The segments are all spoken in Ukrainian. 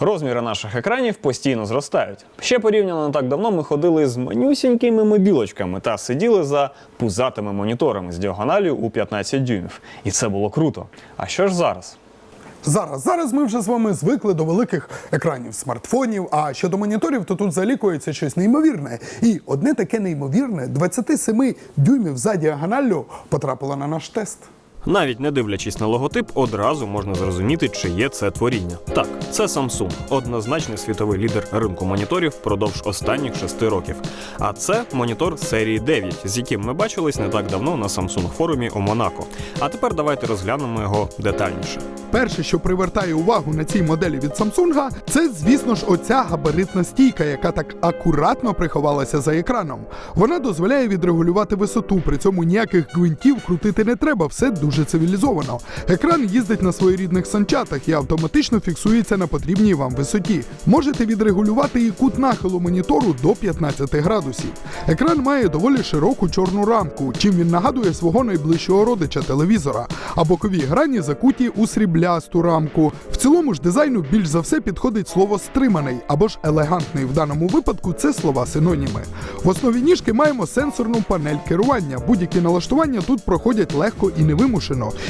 Розміри наших екранів постійно зростають. Ще порівняно не так давно ми ходили з манюсінькими мобілочками та сиділи за пузатими моніторами з діагоналію у 15 дюймів. І це було круто. А що ж зараз? Зараз, зараз ми вже з вами звикли до великих екранів смартфонів. А щодо моніторів, то тут залікується щось неймовірне. І одне таке неймовірне 27 дюймів за діагоналлю потрапило на наш тест. Навіть не дивлячись на логотип, одразу можна зрозуміти, чиє це творіння. Так, це Samsung, однозначний світовий лідер ринку моніторів впродовж останніх шести років. А це монітор серії 9, з яким ми бачились не так давно на Samsung форумі у Монако. А тепер давайте розглянемо його детальніше. Перше, що привертає увагу на цій моделі від Samsung, це, звісно ж, оця габаритна стійка, яка так акуратно приховалася за екраном. Вона дозволяє відрегулювати висоту, при цьому ніяких гвинтів крутити не треба, все дуже цивілізовано. Екран їздить на своєрідних санчатах і автоматично фіксується на потрібній вам висоті. Можете відрегулювати і кут нахилу монітору до 15 градусів. Екран має доволі широку чорну рамку, чим він нагадує свого найближчого родича телевізора, а бокові грані закуті у сріблясту рамку. В цілому ж дизайну більш за все підходить слово стриманий або ж елегантний. В даному випадку це слова синоніми. В основі ніжки маємо сенсорну панель керування. Будь-які налаштування тут проходять легко і невимушено.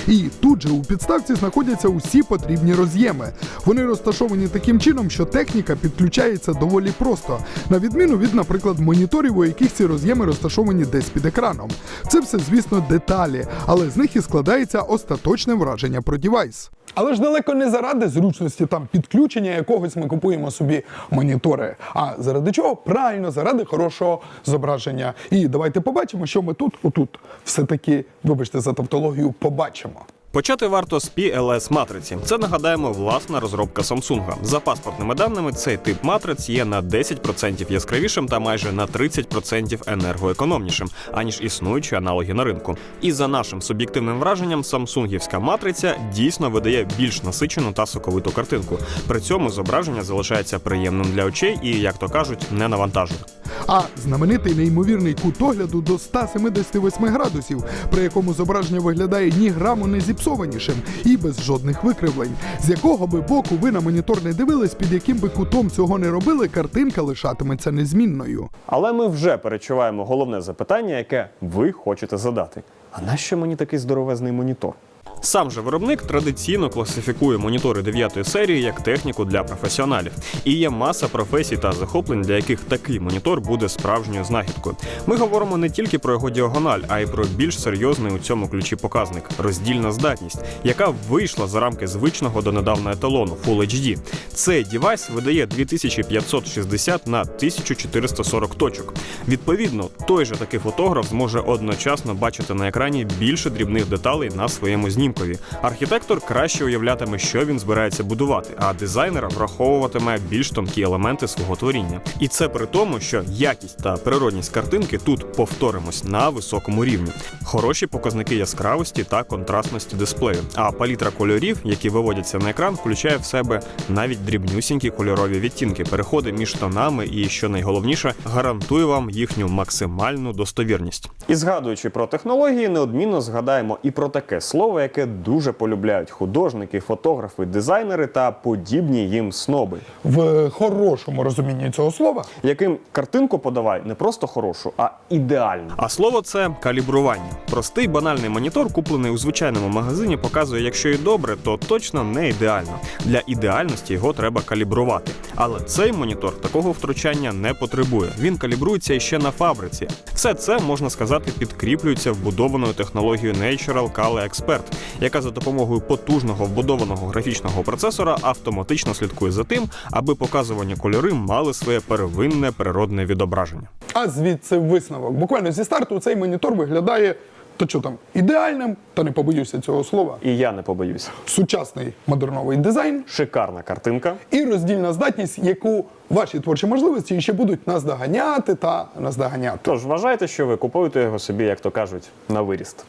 І тут же у підставці знаходяться усі потрібні роз'єми. Вони розташовані таким чином, що техніка підключається доволі просто, на відміну від, наприклад, моніторів, у яких ці роз'єми розташовані десь під екраном. Це все, звісно, деталі, але з них і складається остаточне враження про дівайс. Але ж далеко не заради зручності там підключення якогось ми купуємо собі монітори. А заради чого? Правильно, заради хорошого зображення. І давайте побачимо, що ми тут, отут, все-таки, вибачте за тавтологію, побачимо. Почати варто з PLS матриці. Це нагадаємо власна розробка Samsung. За паспортними даними, цей тип матриць є на 10% яскравішим та майже на 30% енергоекономнішим, аніж існуючі аналоги на ринку. І за нашим суб'єктивним враженням, самсунгівська матриця дійсно видає більш насичену та соковиту картинку. При цьому зображення залишається приємним для очей і, як то кажуть, не навантажує. А знаменитий неймовірний кут огляду до 178 градусів, при якому зображення виглядає ні граму не зіпсованішим і без жодних викривлень. З якого би боку ви на монітор не дивились, під яким би кутом цього не робили, картинка лишатиметься незмінною. Але ми вже перечуваємо головне запитання, яке ви хочете задати. А нащо мені такий здоровезний монітор? Сам же виробник традиційно класифікує монітори 9 серії як техніку для професіоналів. І є маса професій та захоплень, для яких такий монітор буде справжньою знахідкою. Ми говоримо не тільки про його діагональ, а й про більш серйозний у цьому ключі показник роздільна здатність, яка вийшла за рамки звичного донедавна еталону Full HD. Цей девайс видає 2560 на 1440 точок. Відповідно, той же такий фотограф зможе одночасно бачити на екрані більше дрібних деталей на своєму знімкові. Архітектор краще уявлятиме, що він збирається будувати, а дизайнер враховуватиме більш тонкі елементи свого творіння. І це при тому, що якість та природність картинки тут повторимось на високому рівні. Хороші показники яскравості та контрастності дисплею. А палітра кольорів, які виводяться на екран, включає в себе навіть дрібнюсінькі кольорові відтінки, переходи між тонами і, що найголовніше, гарантує вам їхню максимальну достовірність. І згадуючи про технології, неодмінно згадаємо і про таке слово, яке дуже полюбляють художники, фотографи, дизайнери та подібні їм сноби, В хорошому розумінні цього слова яким картинку подавай не просто хорошу, а ідеальну. А слово це калібрування. Простий банальний монітор, куплений у звичайному магазині, показує, якщо і добре, то точно не ідеально. Для ідеальності його треба калібрувати. Але цей монітор такого втручання не потребує. Він калібрується іще на фабриці. Все це можна сказати підкріплюється вбудованою технологією Natural Color Expert, яка за допомогою потужного вбудованого графічного процесора автоматично слідкує за тим, аби показувані кольори мали своє первинне природне відображення. А звідси висновок. Буквально зі старту цей монітор виглядає то що там ідеальним, та не побоюся цього слова. І я не побоюся. Сучасний модерновий дизайн Шикарна картинка. і роздільна здатність, яку ваші творчі можливості ще будуть наздоганяти та наздоганяти. Тож вважайте, що ви купуєте його собі, як то кажуть, на виріст.